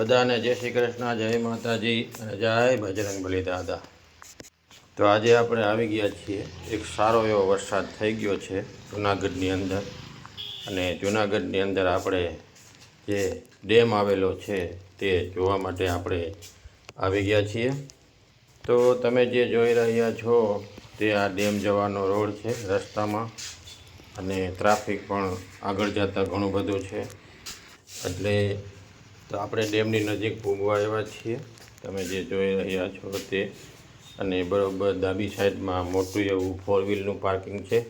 બધાને જય શ્રી કૃષ્ણ, જય માતાજી અને જય બજરંગ બલી દાદા. તો આજે આપણે આવી ગયા છીએ. એક સારો એવો વરસાદ થઈ ગયો છે જુનાગઢની અંદર. અને જુનાગઢની અંદર આપણે જે ડેમ આવેલો છે તે જોવા માટે આપણે આવી ગયા છીએ. તો તમે જે જોઈ રહ્યા છો તે આ ડેમ જવાનો રોડ છે રસ્તામાં. અને ટ્રાફિક પણ આગળ જતાં ઘણું બધું છે. એટલે તો આપણે ડેમની નજીક પૂગવા આવ્યા છીએ. તમે જે જોઈ રહ્યા છો તે. અને બરાબર ડાબી સાઈડમાં મોટું એવું ફોર વ્હીલનું પાર્કિંગ છે.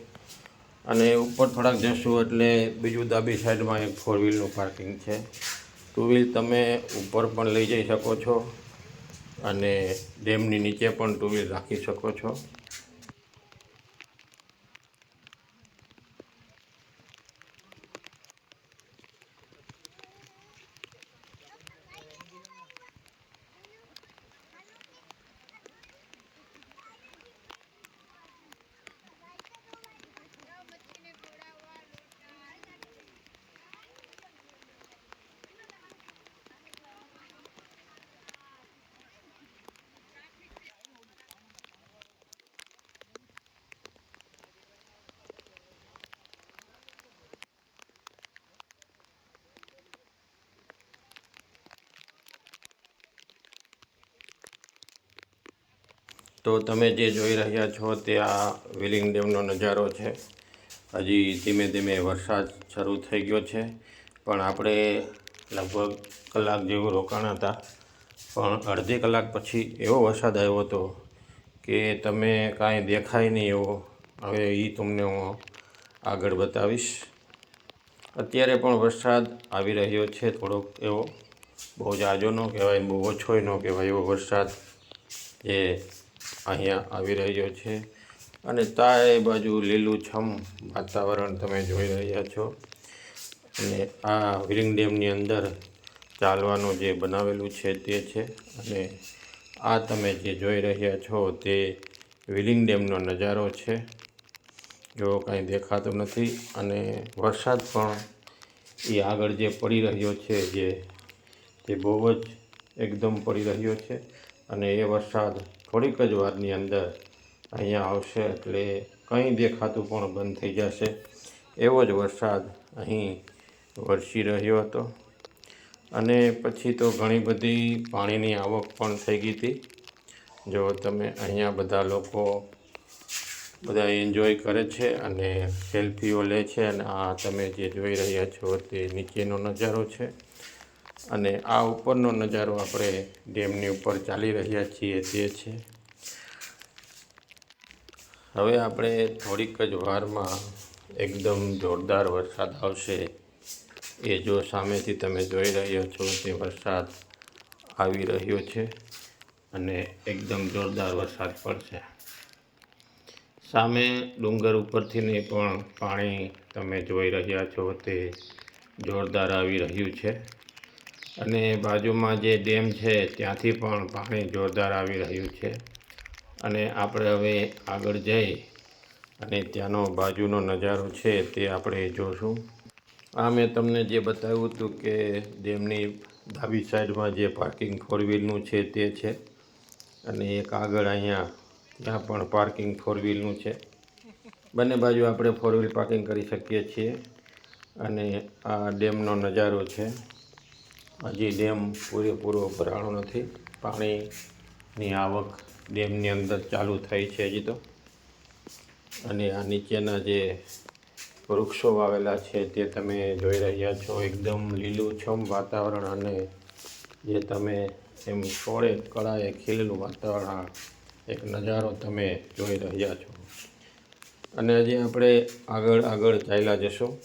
અને ઉપર થોડાક જશું એટલે બીજું ડાબી સાઈડમાં એક ફોર વ્હીલનું પાર્કિંગ છે. ટુ વ્હીલ તમે ઉપર પણ લઈ જઈ શકો છો. અને ડેમની નીચે પણ ટુ વ્હીલ રાખી શકો છો. તો તમે જે જોઈ રહ્યા છો તે આ વિલિંગ નજારો છે. હજી ધીમે ધીમે વરસાદ શરૂ થઈ ગયો છે. પણ આપણે લગભગ કલાક જેવું રોકાણ હતા. પણ અડધી કલાક પછી એવો વરસાદ આવ્યો હતો કે તમે કાંઈ દેખાય નહીં એવો. હવે એ તમને હું આગળ બતાવીશ. અત્યારે પણ વરસાદ આવી રહ્યો છે થોડોક એવો. બહુ જાજો ન કહેવાય, બહુ ઓછો ન કહેવાય એવો વરસાદ એ અહીંયા આવી રહ્યો છે. અને તાય બાજુ લીલુંછમ વાતાવરણ તમે જોઈ રહ્યા છો. અને આ વિલિંગ ડેમની અંદર ચાલવાનું જે બનાવેલું છે તે છે. અને આ તમે જે જોઈ રહ્યા છો તે વિલિંગ ડેમનો નજારો છે. જો કાંઈ દેખાતું નથી. અને વરસાદ પણ એ આગળ જે પડી રહ્યો છે જે, તે બહુ જ એકદમ પડી રહ્યો છે. અને એ વરસાદ થોડીક જ વારની અંદર અહીંયા આવશે એટલે કંઈ દેખાતું પણ બંધ થઈ જશે. એવો જ વરસાદ અહીં વરસી રહ્યો હતો. અને પછી તો ઘણી બધી પાણીની આવક પણ થઈ ગઈ હતી. જો તમે અહીંયા બધા લોકો બધા એન્જોય કરે છે અને સેલ્ફીઓ લે છે અને આ તમે જે જોઈ રહ્યા છો તે નીચેનો નજારો છે. અને આ ઉપરનો નજારો આપણે ડેમની ઉપર ચાલી રહ્યા છીએ તે છે. હવે આપણે થોડીક જ વારમાં એકદમ જોરદાર વરસાદ આવશે. એ જો સામેથી તમે જોઈ રહ્યા છો તે વરસાદ આવી રહ્યો છે અને એકદમ જોરદાર વરસાદ પડશે. સામે ડુંગર ઉપરથી ને પણ પાણી તમે જોઈ રહ્યા છો તે જોરદાર આવી રહ્યું છે. અને બાજુમાં જે ડેમ છે, ત્યાંથી પણ પાણી જોરદાર આવી રહ્યું છે. અને આપણે હવે આગળ જઈ અને ત્યાંનો બાજુનો નજારો છે તે આપણે જોશું. આ મેં તમને જે બતાવ્યું હતું કે ડેમની ડાબી સાઈડમાં જે પાર્કિંગ ફોર વ્હીલનું છે તે છે. અને એક આગળ અહીંયા ત્યાં પણ પાર્કિંગ ફોર વ્હીલનું છે. બંને બાજુ આપણે ફોર વ્હીલ પાર્કિંગ કરી શકીએ છીએ. અને આ ડેમનો નજારો છે. હજી ડેમ પૂરેપૂરો ભરાણો નથી. પાણીની આવક ડેમની અંદર ચાલુ થઈ છે હજી તો. અને આ નીચેના જે વૃક્ષો વાવેલા છે તે તમે જોઈ રહ્યા છો. એકદમ લીલુંછમ વાતાવરણ અને જે તમે એમ છોડે કળાએ ખીલેલું વાતાવરણ એક નજારો તમે જોઈ રહ્યા છો. અને હજી આપણે આગળ આગળ ચાલ્યા જશું.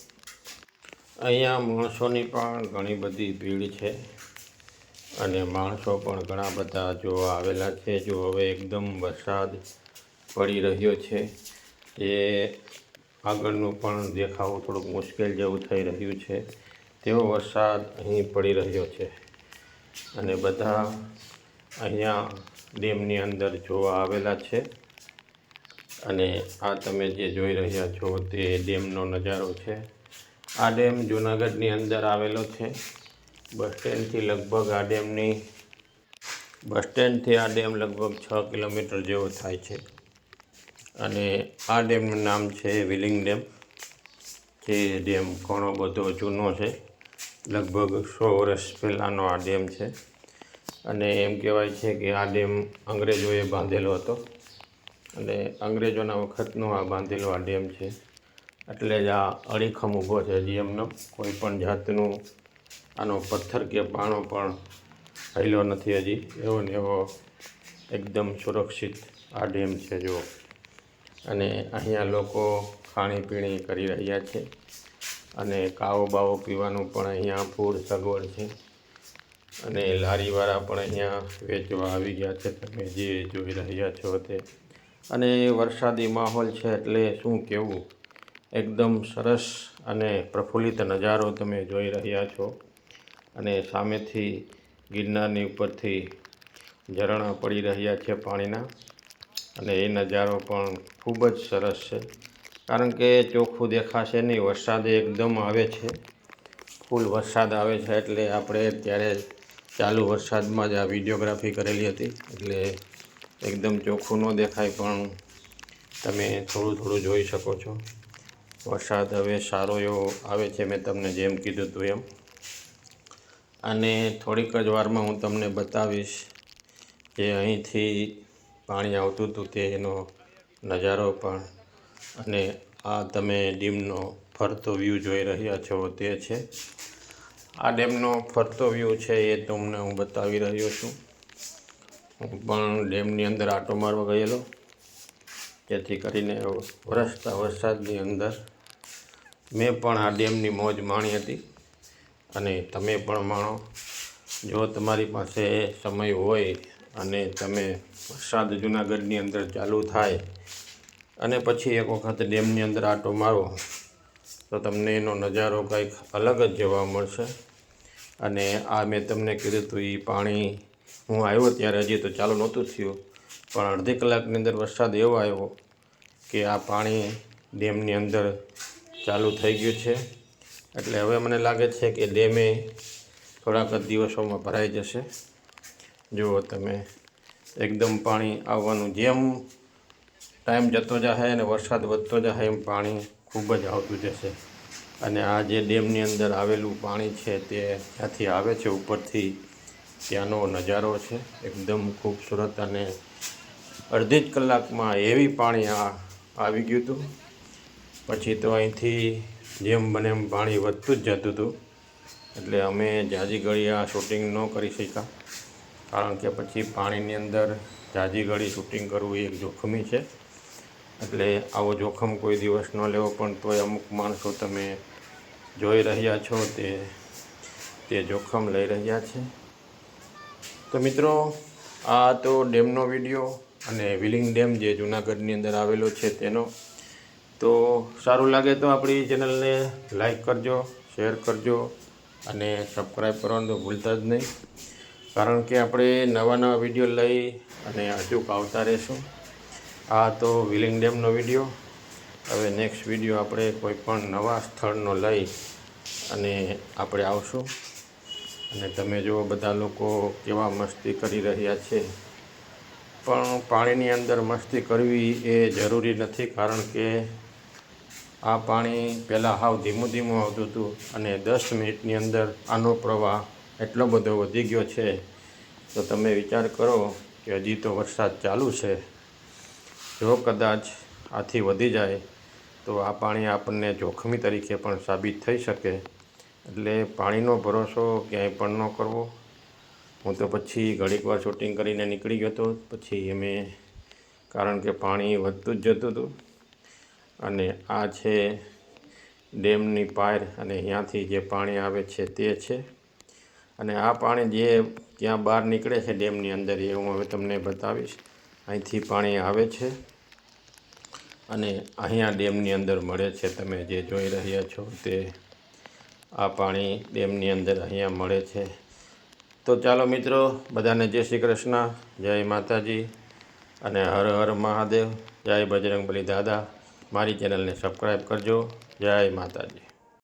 અહીંયા માણસોની પણ ઘણી બધી ભીડ છે અને માણસો પણ ઘણા બધા જોવા આવેલા છે, જો હવે એકદમ વરસાદ પડી રહ્યો છે, એ આગળનું પણ દેખાવું થોડુંક મુશ્કેલ જેવું થઈ રહ્યું છે. તેવો વરસાદ અહીં પડી રહ્યો છે અને બધા અહીંયા ડેમની અંદર જોવા આવેલા છે અને આ તમે જે જોઈ રહ્યા છો તે ડેમનો નજારો છે. આ ડેમ જૂનાગઢની અંદર આવેલો છે. બસ સ્ટેન્ડથી લગભગ આ ડેમની, બસ સ્ટેન્ડથી આ ડેમ લગભગ છ કિલોમીટર જેવો થાય છે. અને આ ડેમનું નામ છે વિલિંગ ડેમ. જે ડેમ ઘણો બધો જૂનો છે. લગભગ સો વર્ષ પહેલાંનો આ ડેમ છે. અને એમ કહેવાય છે કે આ ડેમ અંગ્રેજોએ બાંધેલો હતો. અને અંગ્રેજોના વખતનો આ બાંધેલો આ ડેમ છે. એટલે જ આ અડીખમ ઊભો છે હજી એમનો. કોઈ પણ જાતનું આનો પથ્થર કે પાણો પણ હૈલો નથી હજી. એવો ને એવો એકદમ સુરક્ષિત આ ડેમ છે, જુઓ. અને અહીંયા લોકો ખાણીપીણી કરી રહ્યા છે અને કાવો બાવો પીવાનું પણ અહીંયા ફૂડ સગવડ છે. અને લારીવાળા પણ અહીંયા વેચવા આવી ગયા છે, તમે જે જોઈ રહ્યા છો તે. અને વરસાદી માહોલ છે એટલે શું કહેવું એકદમ સરસ અને પ્રફુલ્લિત નજારો તમે જોઈ રહ્યા છો. અને સામેથી ગિરનારની ઉપરથી ઝરણા પડી રહ્યા છે પાણીના. અને એ નજારો પણ ખૂબ જ સરસ છે. કારણ કે ચોખ્ખું દેખાશે નહીં, વરસાદ એકદમ આવે છે. ફૂલ વરસાદ આવે છે એટલે આપણે ત્યારે ચાલુ વરસાદમાં જ આ વિડીયોગ્રાફી કરેલી હતી. એટલે એકદમ ચોખ્ખું ન દેખાય, પણ તમે થોડું થોડું જોઈ શકો છો. વરસાદ હવે સારો એવો આવે છે, મેં તમને જેમ કીધું હતું એમ. અને થોડીક જ વારમાં હું તમને બતાવીશ કે અહીંથી પાણી આવતું હતું તેનો નજારો પણ. અને આ તમે ડીમનો ફરતો વ્યૂ જોઈ રહ્યા છો તે છે. આ ડેમનો ફરતો વ્યૂ છે એ તમને હું બતાવી રહ્યો છું. હું પણ ડેમની અંદર આંટો મારવા ગયેલો. જેથી કરીને વરસતા વરસાદની અંદર મેં પણ આ ડેમની મોજ માણી હતી. અને તમે પણ માણો. જો તમારી પાસે સમય હોય અને તમે વરસાદ જુનાગઢની અંદર ચાલુ થાય અને પછી એક વખત ડેમની અંદર આંટો મારો, તો તમને એનો નજારો કંઈક અલગ જ જોવા મળશે. અને આ મેં તમને કીધું હતું એ પાણી. હું આવ્યો ત્યારે હજી તો ચાલુ નહોતું થયું. પણ અડધી કલાકની અંદર વરસાદ એવો આવ્યો કે આ પાણી ડેમની અંદર ચાલુ થઈ ગયું છે. એટલે હવે મને લાગે છે કે ડેમે થોડાક જ દિવસોમાં ભરાઈ જશે. જુઓ તમે, એકદમ પાણી આવવાનું જેમ ટાઈમ જતો જશે અને વરસાદ વધતો જશે એમ પાણી ખૂબ જ આવતું જશે. અને આ જે ડેમની અંદર આવેલું પાણી છે તે ત્યાંથી આવે છે ઉપરથી ત્યાંનો નજારો છે. એકદમ ખૂબસૂરત અને અડધી જ કલાકમાં એવી પાણી આ આવી ગયું હતું. પછી તો અહીંથી જેમ બને એમ પાણી વધતું જ જતું હતું. એટલે અમે જાજી ઘડી આ શૂટિંગ ન કરી શક્યા. કારણ કે પછી પાણીની અંદર જાજી ઘડી શૂટિંગ કરવું એ એક જોખમી છે. એટલે આવો જોખમ કોઈ દિવસ ન લેવો, પણ તોય અમુક માણસો તમે જોઈ રહ્યા છો તે તે જોખમ લઈ રહ્યા છે. તો મિત્રો, આ તો ડેમનો વીડિયો અને વિલિંગ ડેમ જે જૂનાગઢની અંદર આવેલો છે તેનો તો સારું લાગે તો આપણી ચેનલને લાઈક કરજો, શેર કરજો અને સબસ્ક્રાઈબ કરવાનું તો ભૂલતા જ નહીં. કારણ કે આપણે નવા નવા વીડિયો લઈ અને અચૂક આવતા રહેશું. આ તો વિલિંગ ડેમનો વીડિયો. હવે નેક્સ્ટ વીડિયો આપણે કોઈ પણ નવા સ્થળનો લઈ અને આપણે આવશું. અને તમે જુઓ બધા લોકો કેવા મસ્તી કરી રહ્યા છે. પણ પાણીની અંદર મસ્તી કરવી એ જરૂરી નથી કારણ કે આ પાણી પહેલાં હાવ ધીમું ધીમું આવતું હતું અને દસ મિનિટની અંદર આનો પ્રવાહ એટલો બધો વધી ગયો છે. તો તમે વિચાર કરો કે હજી તો વરસાદ ચાલુ છે. જો કદાચ આથી વધી જાય, તો આ પાણી આપણને જોખમી તરીકે પણ સાબિત થઈ શકે. એટલે પાણીનો ભરોસો ક્યાંય પણ ન કરવો. હું તો પછી ઘડીક વાર શૂટિંગ કરીને નીકળી ગયો હતો પછી અમે, કારણ કે પાણી વધતું જ જતું હતું. અને આ છે ડેમની પાયર અને અહીંયાથી જે પાણી આવે છે તે છે. અને આ પાણી જે ત્યાં બહાર નીકળે છે ડેમની અંદર એ હું હવે તમને બતાવીશ. અહીંથી પાણી આવે છે અને અહીંયા ડેમની અંદર મળે છે તમે જે જોઈ રહ્યા છો તે આ પાણી ડેમની અંદર અહીંયા મળે છે. તો ચાલો મિત્રો, બધાને જય શ્રી કૃષ્ણ, જય માતાજી અને હર હર મહાદેવ, જય બજરંગબલી દાદા. મારી ચેનલને સબસ્ક્રાઈબ કરજો. જય માતાજી.